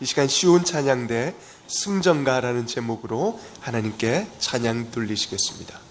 이 시간 쉬운 찬양대 승전가라는 제목으로 하나님께 찬양 돌리시겠습니다.